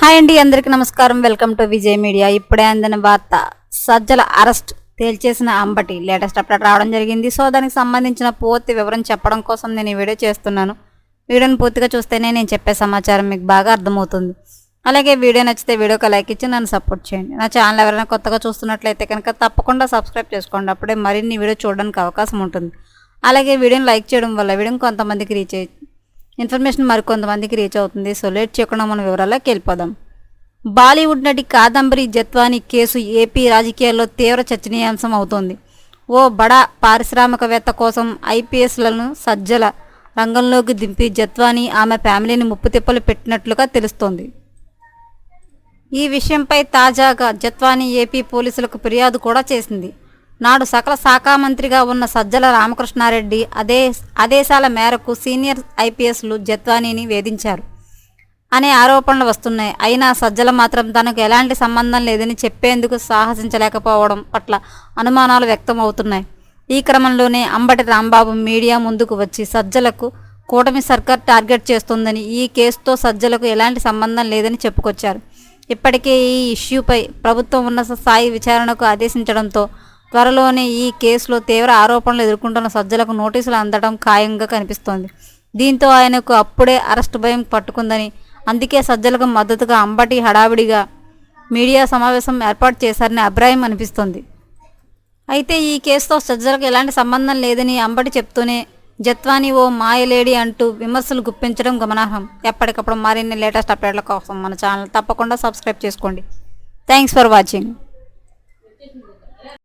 Hi అండి అందరికీ నమస్కారం. Welcome to Vijay media. ఇప్పుడే అందిన వార్త సజ్జల అరెస్ట్ తేల్చేసిన అంబటి. లేటెస్ట్ అప్డేట్ రావడం జరిగింది. సో దానికి సంబంధించిన పూర్తి వివరం చెప్పడం కోసం నేను ఈ వీడియో చేస్తున్నాను. వీడియోని పూర్తిగా చూస్తేనే నేను చెప్పే సమాచారం మీకు బాగా అర్థమవుతుంది. అలాగే వీడియో నచ్చితే వీడియోకి లైక్ ఇచ్చి నన్ను సపోర్ట్ చేయండి. నా ఛానల్ ఎవరైనా కొత్తగా చూస్తున్నట్లయితే కనుక తప్పకుండా సబ్స్క్రైబ్ చేసుకోండి. అప్పుడే మరిన్ని వీడియో చూడడానికి అవకాశం ఉంటుంది. అలాగే వీడియోని లైక్ చేయడం వల్ల వీడియోని కొంతమందికి రీచ్ అయ్యి ఇన్ఫర్మేషన్ మరికొంతమందికి రీచ్ అవుతుంది. సో లేట్ చేయకుండా మన వివరాల్లోకి వెళ్ళిపోదాం. బాలీవుడ్ నటి కాదంబరి జత్వాని కేసు ఏపీ రాజకీయాల్లో తీవ్ర చర్చనీయాంశం అవుతోంది. ఓ బడా పారిశ్రామికవేత్త కోసం ఐపీఎస్లను సజ్జల రంగంలోకి దింపి జత్వాని ఆమె ఫ్యామిలీని ముప్పు తిప్పలు పెట్టినట్లుగా తెలుస్తోంది. ఈ విషయంపై తాజాగా జత్వాని ఏపీ పోలీసులకు ఫిర్యాదు కూడా చేసింది. నాడు సకల శాఖ మంత్రిగా ఉన్న సజ్జల రామకృష్ణారెడ్డి అదే ఆదేశాల మేరకు సీనియర్ ఐపీఎస్లు జత్వానీని వేధించారు అనే ఆరోపణలు వస్తున్నాయి. అయినా సజ్జల మాత్రం తనకు ఎలాంటి సంబంధం లేదని చెప్పేందుకు సాహసించలేకపోవడం పట్ల అనుమానాలు వ్యక్తం అవుతున్నాయి ఈ క్రమంలోనే అంబటి రాంబాబు మీడియా ముందుకు వచ్చి సజ్జలకు కూటమి సర్కార్ టార్గెట్ చేస్తుందని ఈ కేసుతో సజ్జలకు ఎలాంటి సంబంధం లేదని చెప్పుకొచ్చారు. ఇప్పటికే ఈ ఇష్యూపై ప్రభుత్వం ఉన్న స్థాయి విచారణకు ఆదేశించడంతో త్వరలోనే ఈ కేసులో తీవ్ర ఆరోపణలు ఎదుర్కొంటున్న సజ్జలకు నోటీసులు అందడం ఖాయంగా కనిపిస్తోంది. దీంతో ఆయనకు అప్పుడే అరెస్ట్ భయం పట్టుకుందని అందుకే సజ్జలకు మద్దతుగా అంబటి హడావిడిగా మీడియా సమావేశం ఏర్పాటు చేశారని అభిప్రాయం అనిపిస్తోంది. అయితే ఈ కేసుతో సజ్జలకు ఎలాంటి సంబంధం లేదని అంబటి చెప్తూనే జత్వాని ఓ మాయలేడి అంటూ విమర్శలు గుప్పించడం గమనార్హం. ఎప్పటికప్పుడు మరిన్ని లేటెస్ట్ అప్డేట్ల కోసం మన ఛానల్ తప్పకుండా సబ్స్క్రైబ్ చేసుకోండి. Thanks for watching.